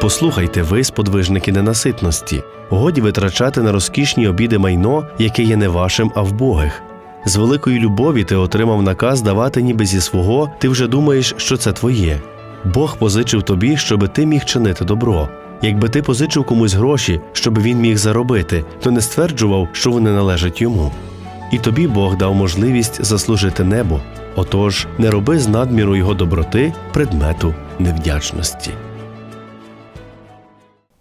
Послухайте ви, сподвижники ненаситності, годі витрачати на розкішні обіди майно, яке є не вашим, а в Богих. З великої любові ти отримав наказ давати ніби зі свого, ти вже думаєш, що це твоє. Бог позичив тобі, щоби ти міг чинити добро. Якби ти позичив комусь гроші, щоб він міг заробити, то не стверджував, що вони належать йому. І тобі Бог дав можливість заслужити небо. Отож, не роби з надміру його доброти предмету невдячності.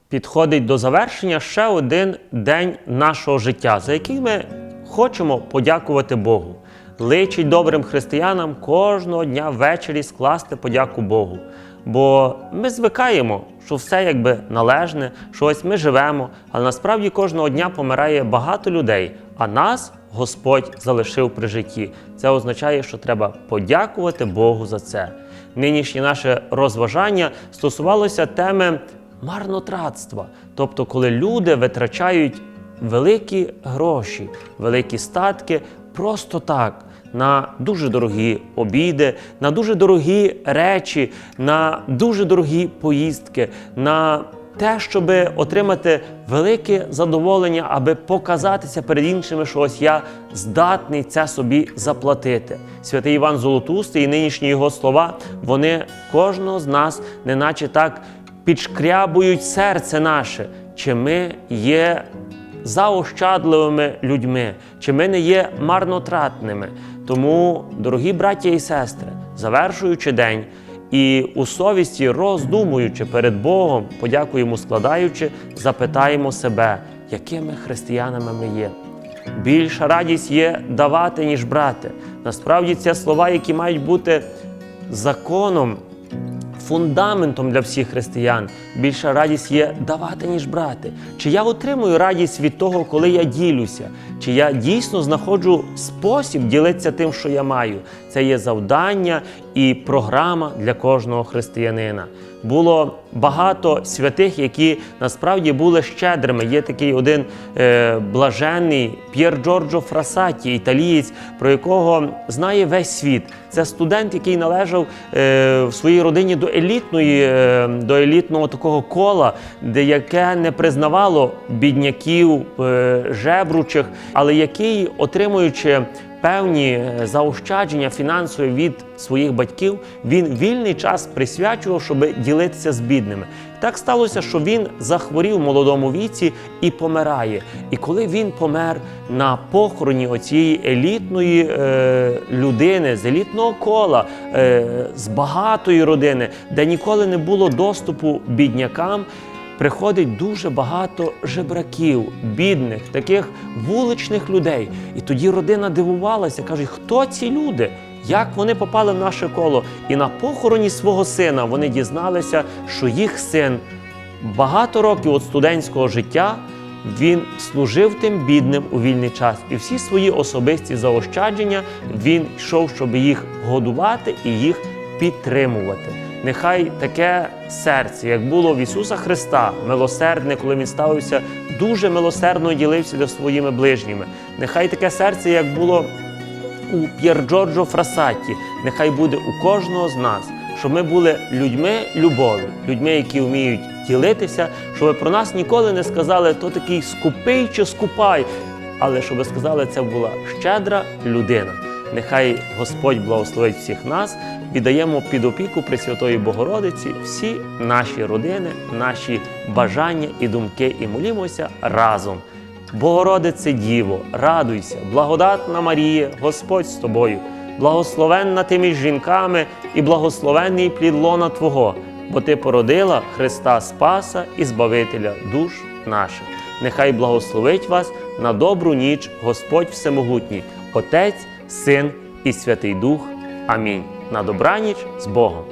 Підходить до завершення ще один день нашого життя, за який ми хочемо подякувати Богу. Личить добрим християнам кожного дня ввечері скласти подяку Богу. Бо ми звикаємо, що все якби належне, що ось ми живемо, але насправді кожного дня помирає багато людей, а нас Господь залишив при житті. Це означає, що треба подякувати Богу за це. Нинішнє наше розважання стосувалося теми марнотратства, тобто, коли люди витрачають великі гроші, великі статки просто так. На дуже дорогі обіди, на дуже дорогі речі, на дуже дорогі поїздки, на те, щоб отримати велике задоволення, аби показатися перед іншими, що ось я здатний це собі заплатити. Святий Іван Золотустий і нинішні його слова, вони кожного з нас, неначе так підшкрябують серце наше, чи ми є заощадливими людьми, чи ми не є марнотратними. Тому, дорогі браття і сестри, завершуючи день і у совісті роздумуючи перед Богом, подяку йому складаючи, запитаємо себе, якими християнами ми є. Більша радість є давати, ніж брати. Насправді це слова, які мають бути законом фундаментом для всіх християн. Більша радість є давати, ніж брати. Чи я отримую радість від того, коли я ділюся? Чи я дійсно знаходжу спосіб ділитися тим, що я маю? Це є завдання і програма для кожного християнина. Було багато святих, які насправді були щедрими. Є такий один е, блаженний П'єр Джорджо Фрасаті, італієць, про якого знає весь світ. Це студент, який належав е, в своїй родині до елітної, е, до елітного такого кола, де яке не признавало бідняків, е, жебручих, але який, отримуючи певні е, заощадження фінансові від своїх батьків, він вільний час присвячував, щоб ділитися з бідними. Так сталося, що він захворів в молодому віці і помирає. І коли він помер на похороні оцієї елітної е, людини з елітного кола, е, з багатої родини, де ніколи не було доступу біднякам. Приходить дуже багато жебраків, бідних, таких вуличних людей. І тоді родина дивувалася, каже, хто ці люди? Як вони попали в наше коло? І на похороні свого сина вони дізналися, що їх син багато років від студентського життя він служив тим бідним у вільний час. І всі свої особисті заощадження він йшов, щоб їх годувати і їх підтримувати. Нехай таке серце, як було в Ісуса Христа, милосердне, коли Він ставився дуже милосердно ділився зі своїми ближніми. Нехай таке серце, як було у П'єр Джорджо Фрасатті, нехай буде у кожного з нас, щоб ми були людьми любові, людьми, які вміють ділитися, щоб про нас ніколи не сказали, то такий скупий чи скупай, але щоб сказали, це була щедра людина. Нехай Господь благословить всіх нас, віддаємо під опіку Пресвятої Богородиці всі наші родини, наші бажання і думки, і молімося разом. Богородице Діво, радуйся, благодатна Марія, Господь з тобою, благословенна ти між жінками і благословенний плід лона Твого, бо Ти породила Христа Спаса і Збавителя душ наших. Нехай благословить вас на добру ніч Господь Всемогутній, Отець, Син і Святий Дух. Амінь. На добраніч з Богом.